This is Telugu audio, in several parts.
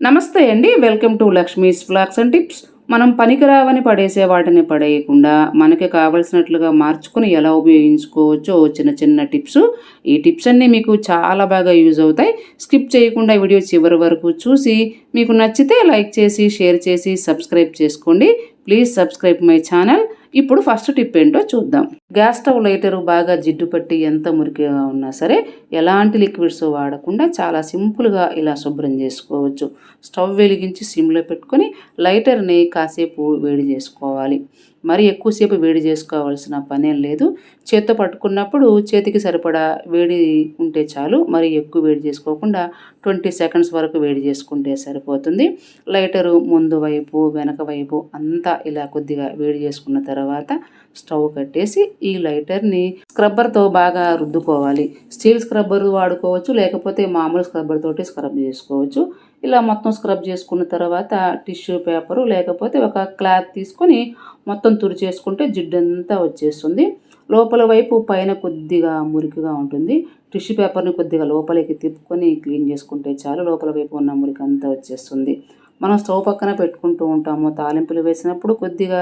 నమస్తే అండి. Welcome to Lakshmi's vlogs and tips. మనం పనికిరావని పడేసే వాటిని పడేయకుండా మనకి కావలసినట్లుగా మార్చుకుని ఎలా ఉపయోగించుకోవచ్చో చిన్న చిన్న టిప్స్. ఈ టిప్స్ అన్నీ మీకు చాలా బాగా యూజ్ అవుతాయి. స్కిప్ చేయకుండా ఈ వీడియో చివరి వరకు చూసి మీకు నచ్చితే లైక్ చేసి షేర్ చేసి సబ్స్క్రైబ్ చేసుకోండి. Please subscribe my channel. ఇప్పుడు ఫస్ట్ టిప్ ఏంటో చూద్దాం. గ్యాస్ స్టవ్ లైటరు బాగా జిడ్డు పట్టి ఎంత మురికిగా ఉన్నా సరే ఎలాంటి లిక్విడ్స్ వాడకుండా చాలా సింపుల్గా ఇలా శుభ్రం చేసుకోవచ్చు. స్టవ్ వెలిగించి సిమ్లో పెట్టుకొని లైటర్ని కాసేపు వేడి చేసుకోవాలి. మరి ఎక్కువసేపు వేడి చేసుకోవాల్సిన పనేం లేదు. చేత్తో పట్టుకున్నప్పుడు చేతికి సరిపడా వేడి ఉంటే చాలు. మరి ఎక్కువ వేడి చేసుకోకుండా ట్వంటీ సెకండ్స్ వరకు వేడి చేసుకుంటే సరిపోతుంది. లైటరు ముందు వైపు వెనక వైపు అంతా ఇలా కొద్దిగా వేడి చేసుకున్న తర్వాత స్టవ్ కట్టేసి ఈ లైటర్ని స్క్రబ్బర్తో బాగా రుద్దుకోవాలి. స్టీల్ స్క్రబ్బర్ వాడుకోవచ్చు లేకపోతే మామూలు స్క్రబ్బర్ తోటి స్క్రబ్ చేసుకోవచ్చు. ఇలా మొత్తం స్క్రబ్ చేసుకున్న తర్వాత టిష్యూ పేపరు లేకపోతే ఒక క్లాత్ తీసుకొని మొత్తం తుడిచేసుకుంటే జిడ్డంతా వచ్చేస్తుంది. లోపల వైపు పైన కొద్దిగా మురికిగా ఉంటుంది. టిష్యూ పేపర్ని కొద్దిగా లోపలికి తిప్పుకొని క్లీన్ చేసుకుంటే చాలు లోపల వైపు ఉన్న మురికి అంతా వచ్చేస్తుంది. మనం స్టవ్ పక్కన పెట్టుకుంటూ ఉంటాము. తాలింపులు వేసినప్పుడు కొద్దిగా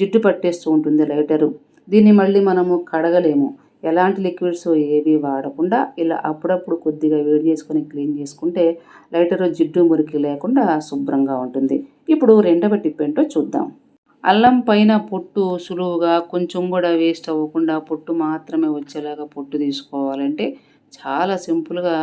జిడ్డు పట్టేస్తూ ఉంటుంది లైటరు. దీన్ని మళ్ళీ మనము కడగలేము. ఎలాంటి లిక్విడ్స్ ఏవి వాడకుండా ఇలా అప్పుడప్పుడు కొద్దిగా వేడి చేసుకొని క్లీన్ చేసుకుంటే లైటర్ జిడ్డు మురికి లేకుండా శుభ్రంగా ఉంటుంది. ఇప్పుడు రెండవ టిప్ ఏంటో చూద్దాం. అల్లం పైన పొట్టు సులువుగా కొంచెం కూడా వేస్ట్ అవ్వకుండా పొట్టు మాత్రమే వచ్చేలాగా పొట్టు తీసుకోవాలంటే చాలా సింపుల్గా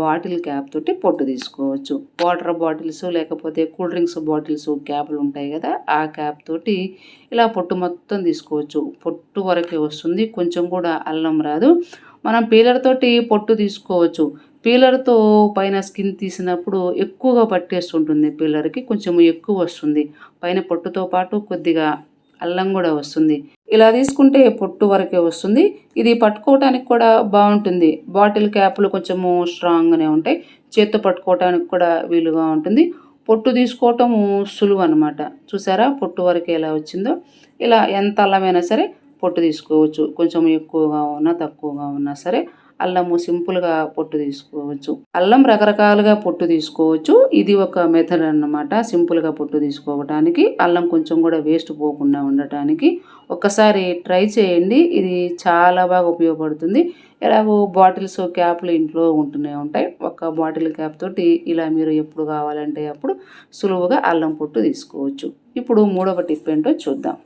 బాటిల్ క్యాప్ తోటి పొట్టు తీసుకోవచ్చు. వాటర్ బాటిల్స్ లేకపోతే కూల్ డ్రింక్స్ బాటిల్స్ క్యాప్లు ఉంటాయి కదా ఆ క్యాప్ తోటి ఇలా పొట్టు మొత్తం తీసుకోవచ్చు. పొట్టు వరకే వస్తుంది కొంచెం కూడా అల్లం రాదు. మనం పీలర్ తోటి పొట్టు తీసుకోవచ్చు. పీలర్తో పైన స్కిన్ తీసినప్పుడు ఎక్కువగా పట్టేస్తుంటుంది పీలర్కి కొంచెం ఎక్కువ వస్తుంది. పైన పొట్టుతో పాటు కొద్దిగా అల్లం కూడా వస్తుంది. ఇలా తీసుకుంటే పొట్టు వరకే వస్తుంది. ఇది పట్టుకోవటానికి కూడా బాగుంటుంది. బాటిల్ క్యాప్లు కొంచెము స్ట్రాంగ్గానే ఉంటాయి. చేత్తో పట్టుకోవటానికి కూడా వీలుగా ఉంటుంది. పొట్టు తీసుకోవటము సులువు అనమాట చూసారా? పొట్టు వరకు ఎలా వచ్చిందో. ఇలా ఎంత అల్లమైనా సరే పొట్టు తీసుకోవచ్చు. కొంచెం ఎక్కువగా ఉన్నా తక్కువగా ఉన్నా సరే. అల్లము సింపుల్గా పొట్టు తీసుకోవచ్చు. అల్లం రకరకాలుగా పొట్టు తీసుకోవచ్చు. ఇది ఒక మెథడ్ అన్నమాట. సింపుల్గా పొట్టు తీసుకోవడానికి అల్లం కొంచెం కూడా వేస్ట్ పోకుండా ఉండటానికి. ఒక్కసారి ట్రై చేయండి. ఇది చాలా బాగా ఉపయోగపడుతుంది. ఎలాగో బాటిల్స్ క్యాప్లు ఇంట్లో ఉంటూనే ఉంటాయి. ఒక బాటిల్ క్యాప్ తోటి ఇలా మీరు ఎప్పుడు కావాలంటే అప్పుడు సులువుగా అల్లం పొట్టు తీసుకోవచ్చు. ఇప్పుడు మూడవ టిప్ ఏంటో చూద్దాం.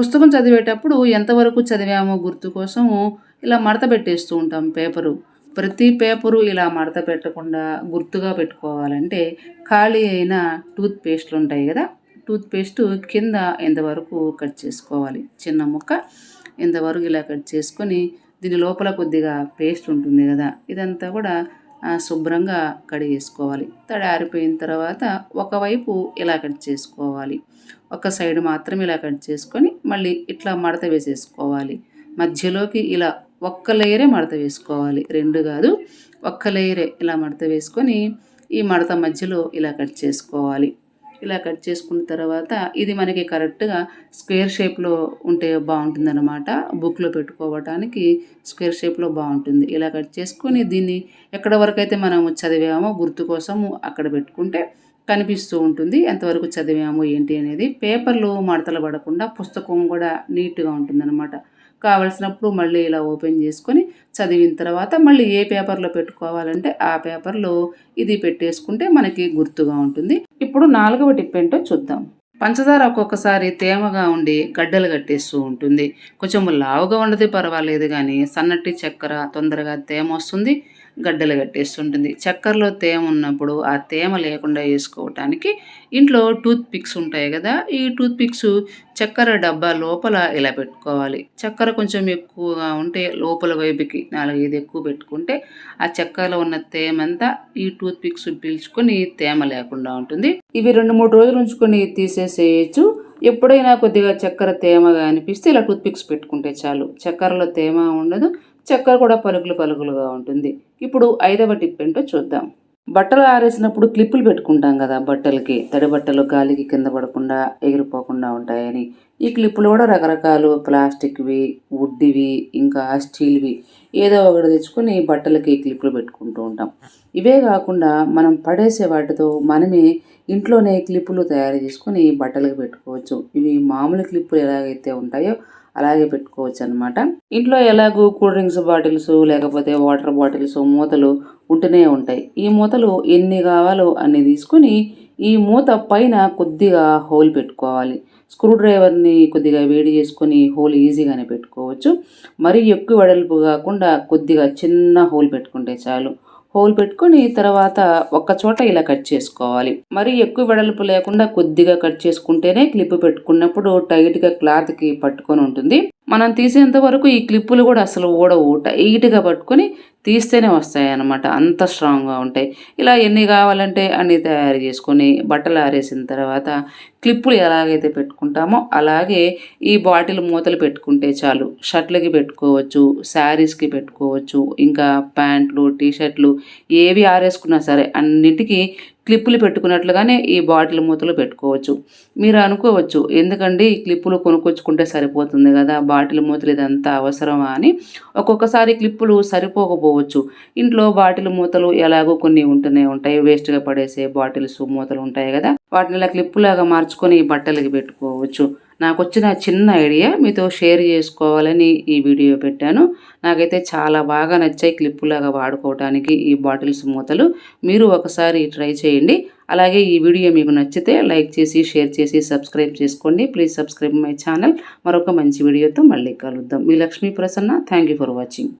పుస్తకం చదివేటప్పుడు ఎంతవరకు చదివామో గుర్తు కోసము ఇలా మడత పెట్టేస్తూ ఉంటాం పేపరు. ప్రతి పేపరు ఇలా మడత పెట్టకుండా గుర్తుగా పెట్టుకోవాలంటే ఖాళీ అయిన టూత్ పేస్ట్లు ఉంటాయి కదా టూత్ పేస్ట్ కింద ఎంతవరకు కట్ చేసుకోవాలి? చిన్న ముక్క ఎంతవరకు ఇలా కట్ చేసుకొని దీని లోపల కొద్దిగా పేస్ట్ ఉంటుంది కదా ఇదంతా కూడా శుభ్రంగా కడిగేసుకోవాలి. తడి ఆరిపోయిన తర్వాత ఒకవైపు ఇలా కట్ చేసుకోవాలి. ఒక సైడ్ మాత్రం ఇలా కట్ చేసుకొని మళ్ళీ ఇట్లా మడత వేసేసుకోవాలి. మధ్యలోకి ఇలా ఒక్క లేయరే మడత వేసుకోవాలి. రెండు కాదు ఒక్క లేయరే ఇలా మడత వేసుకొని ఈ మడత మధ్యలో ఇలా కట్ చేసుకోవాలి. ఇలా కట్ చేసుకున్న తర్వాత ఇది మనకి కరెక్ట్గా స్క్వేర్ షేప్లో ఉంటే బాగుంటుందన్నమాట. బుక్లో పెట్టుకోవటానికి స్క్వేర్ షేప్లో బాగుంటుంది. ఇలా కట్ చేసుకొని దీన్ని ఎక్కడ వరకు అయితే మనం చదివామో గుర్తు కోసము అక్కడ పెట్టుకుంటే కనిపిస్తూ ఉంటుంది. ఎంతవరకు చదివామో ఏంటి అనేది పేపర్లు మడతలు పడకుండా పుస్తకం కూడా నీట్గా ఉంటుందన్నమాట. కావలసినప్పుడు మళ్ళీ ఇలా ఓపెన్ చేసుకొని చదివిన తర్వాత మళ్ళీ ఏ పేపర్లో పెట్టుకోవాలంటే ఆ పేపర్లో ఇది పెట్టేసుకుంటే మనకి గుర్తుగా ఉంటుంది. ఇప్పుడు నాలుగవ టిప్ ఏంటో చూద్దాం. పంచదార ఒక్కొక్కసారి తేమగా ఉండి గడ్డలు కట్టేస్తూ ఉంటుంది. కొంచెం లావుగా ఉండదు పర్వాలేదు కానీ సన్నటి చక్కెర తొందరగా తేమ వస్తుంది గడ్డలు కట్టేస్తుంటుంది చక్కెరలో తేమ ఉన్నప్పుడు ఆ తేమ లేకుండా వేసుకోవటానికి ఇంట్లో టూత్ పిక్స్ ఉంటాయి కదా ఈ టూత్ పిక్స్ చక్కెర డబ్బా లోపల ఇలా పెట్టుకోవాలి. చక్కెర కొంచెం ఎక్కువగా ఉంటే లోపల వైపుకి నాలుగైదు ఎక్కువ పెట్టుకుంటే ఆ చక్కెరలో ఉన్న తేమ అంతా ఈ టూత్ పిక్స్ పీల్చుకొని తేమ లేకుండా ఉంటుంది. ఇవి రెండు మూడు రోజులు ఉంచుకొని తీసే తీసేసేయచ్చు ఎప్పుడైనా కొద్దిగా చక్కెర తేమగా అనిపిస్తే ఇలా టూత్ పిక్స్ పెట్టుకుంటే చాలు. చక్కెరలో తేమ ఉండదు. చక్కెర కూడా పలుకులు పలుకులుగా ఉంటుంది. ఇప్పుడు ఐదవ టిప్ ఏంటో చూద్దాం. బట్టలు ఆరేసినప్పుడు క్లిప్పులు పెట్టుకుంటాం కదా బట్టలకి. తడి బట్టలు గాలికి కింద పడకుండా ఎగిరిపోకుండా ఉంటాయని. ఈ క్లిప్పులు కూడా రకరకాలు ప్లాస్టిక్వి వుడ్డివి ఇంకా స్టీల్వి. ఏదో ఒకటి తెచ్చుకొని బట్టలకి క్లిప్పులు పెట్టుకుంటూ ఉంటాం. ఇవే కాకుండా మనం పడేసే వాటితో మనమే ఇంట్లోనే క్లిప్పులు తయారు చేసుకొని బట్టలకు పెట్టుకోవచ్చు. ఇవి మామూలు క్లిప్పులు ఎలాగైతే ఉంటాయో అలాగే పెట్టుకోవచ్చు అనమాట ఇంట్లో ఎలాగూ కూల్ డ్రింక్స్ బాటిల్స్ లేకపోతే వాటర్ బాటిల్స్ మూతలు ఉంటూనే ఉంటాయి. ఈ మూతలు ఎన్ని కావాలో అన్ని తీసుకుని ఈ మూత పైన కొద్దిగా హోల్ పెట్టుకోవాలి. స్క్రూ డ్రైవర్ని కొద్దిగా వేడి చేసుకొని హోల్ ఈజీగానే పెట్టుకోవచ్చు. మరీ ఎక్కువ వెడల్పు కాకుండా కొద్దిగా చిన్న హోల్ పెట్టుకుంటే చాలు. హోల్ పెట్టుకొని తర్వాత ఒక్క చోట ఇలా కట్ చేసుకోవాలి. మరి ఎక్కువ వెడల్పు లేకుండా కొద్దిగా కట్ చేసుకుంటేనే క్లిప్ పెట్టుకున్నప్పుడు టైట్గా క్లాత్కి పట్టుకొని ఉంటుంది. మనం తీసేంత వరకు ఈ క్లిప్పులు కూడా అసలు ఊడవు ఈటుగా పట్టుకొని తీస్తేనే వస్తాయి అన్నమాట అంత స్ట్రాంగ్గా ఉంటాయి. ఇలా ఎన్ని కావాలంటే అన్ని తయారు చేసుకొని బట్టలు ఆరేసిన తర్వాత క్లిప్పులు ఎలాగైతే పెట్టుకుంటామో అలాగే ఈ బాటిల్ మూతలు పెట్టుకుంటే చాలు. షర్ట్లకి పెట్టుకోవచ్చు శారీస్కి పెట్టుకోవచ్చు ఇంకా ప్యాంట్లు టీషర్ట్లు ఏవి ఆరేసుకున్నా సరే అన్నిటికీ క్లిప్పులు పెట్టుకున్నట్లుగానే ఈ బాటిల్ మూతలు పెట్టుకోవచ్చు. మీరు అనుకోవచ్చు ఎందుకండి ఈ క్లిప్పులు కొనుక్కొచ్చుకుంటే సరిపోతుంది కదా? బాటిల్ మూతలు ఇదంతా అవసరమా అని. ఒక్కొక్కసారి క్లిప్పులు సరిపోకపోవచ్చు. ఇంట్లో బాటిల్ మూతలు ఎలాగో కొన్ని ఉంటూనే ఉంటాయి. వేస్ట్గా పడేసే బాటిల్స్ మూతలు ఉంటాయి కదా? వాటిని ఇలా క్లిప్పులాగా మార్చుకొని బట్టలకి పెట్టుకోవచ్చు. నాకు వచ్చిన చిన్న ఐడియా మీతో షేర్ చేసుకోవాలని ఈ వీడియో పెట్టాను. నాకైతే చాలా బాగా నచ్చాయి క్లిప్పులాగా వాడుకోవడానికి ఈ బాటిల్స్ మూతలు. మీరు ఒకసారి ట్రై చేయండి. అలాగే ఈ వీడియో మీకు నచ్చితే లైక్ చేసి షేర్ చేసి సబ్స్క్రైబ్ చేసుకోండి. Please subscribe my channel. మరొక మంచి వీడియోతో మళ్ళీ కలుద్దాం. మీ Lakshmi Prasanna. Thank you for watching.